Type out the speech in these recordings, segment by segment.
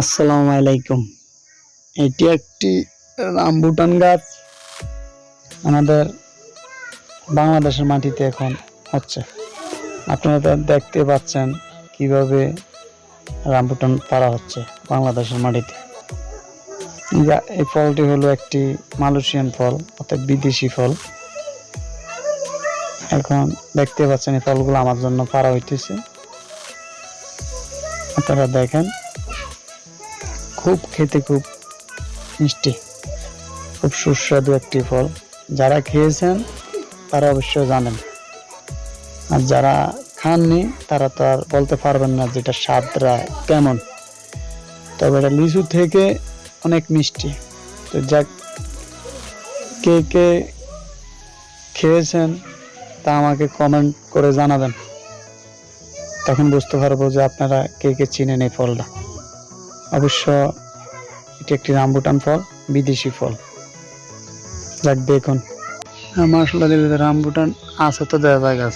আসসালামু আলাইকুম। এটি একটি রামবুটান গাছ। আমাদের বাংলাদেশের মাটিতে এখন হচ্ছে। আপনারা দেখতে পাচ্ছেন কীভাবে রামবুটান পারা হচ্ছে বাংলাদেশের মাটিতে। এই ফলটি হলো একটি মালয়েশিয়ান ফল, অর্থাৎ বিদেশি ফল। এখন দেখতে পাচ্ছেন এই ফলগুলো আমার জন্য পারা হইতেছে। আপনারা দেখেন। খুব খেতে খুব মিষ্টি, খুব সুস্বাদু একটি ফল। যারা খেয়েছেন, তারা অবশ্যই জানেন। আর যারা খাননি, তারা তো আর বলতে পারবেন না যেটা স্বাদরা কেমন। তবে এটা লিচু থেকে অনেক মিষ্টি। তো যাক, কে কে খেয়েছেন, তা আমাকে কমেন্ট করে জানাবেন। তখন বুঝতে পারব যে আপনারা কে কে চিনেন এই ফলটা। অবশ্য এটি একটি রামবুটান ফল, বিদেশি ফল। যাক, দেখুন। মশলা দিলে রামবুটান আছে, তো দেওয়া যায় গাছ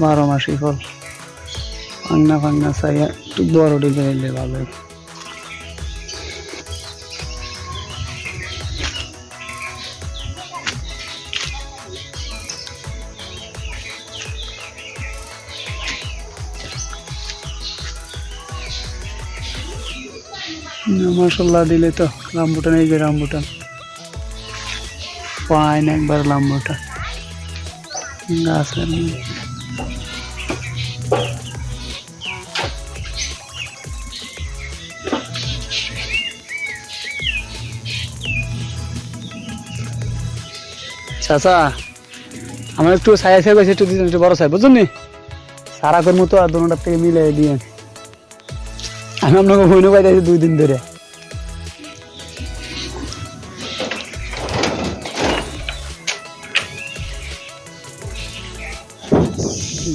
বারো মাসি ফল। ফাংনা ফাংনা চাইয়া একটু বড় ডিজাইন ভালো মশলা দিলে তো রামবুটান, এই যে রামবুটান। পাইন একবার রামবুটান। গাছের চাচা, আমার একটু ছায়া গেছে একটু বড় ছাই বুঝলেন সারা কর্ম তো আর দোনোটার থেকে মিলে দিয়ে আমি আপনাকে হইনো পাইতেছি দুই দিন ধরে।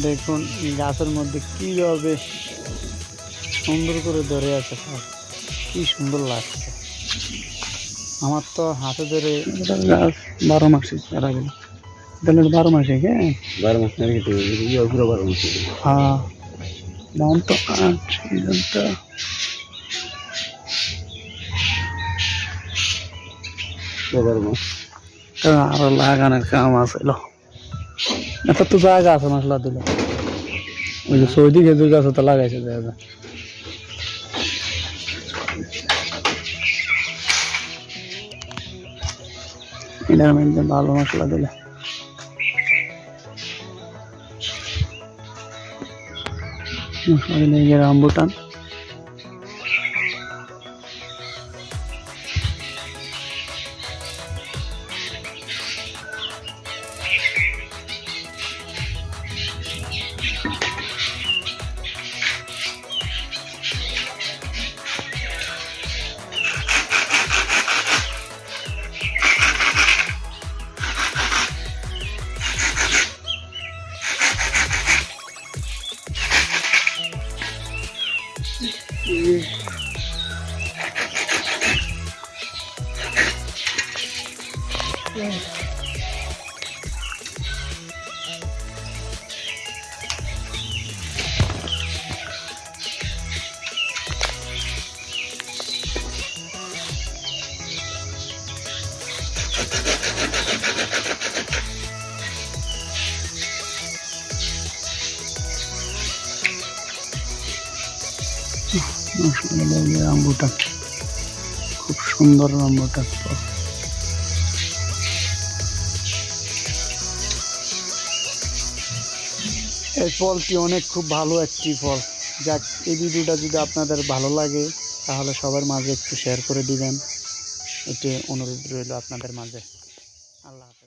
দেখুন গাছের মধ্যে কীভাবে সুন্দর করে ধরে আছে সব। কি সুন্দর লাগছে। আমার তো হাতে ধরে গাছ বারো মাসে চারা গেল বারো মাসে কে বারো মাস পুরো বারো মাস হ্যাঁ। দাম তো আট পুরো বারো মাস আরও লাগানোর কাম আছে এত তো জায়গা আছে মশলা দিলে। ওই যে সৌদি খেজুর গাছ তো লাগাইছে জায়গা মধ্যে ভালো মশলা দিলে। মশলা দিলে এই যে রামবুটান মশলা দিলে এই যে রামবুটান খুব সুন্দর রামবুটান এই ফলটি অনেক খুব ভালো একটি ফল। যাক, এই ভিডিওটা যদি আপনাদের ভালো লাগে, তাহলে সবার মাঝে একটু শেয়ার করে দিবেন। এটি অনুরোধ রইল আপনাদের মাঝে। আল্লাহ হাফেজ।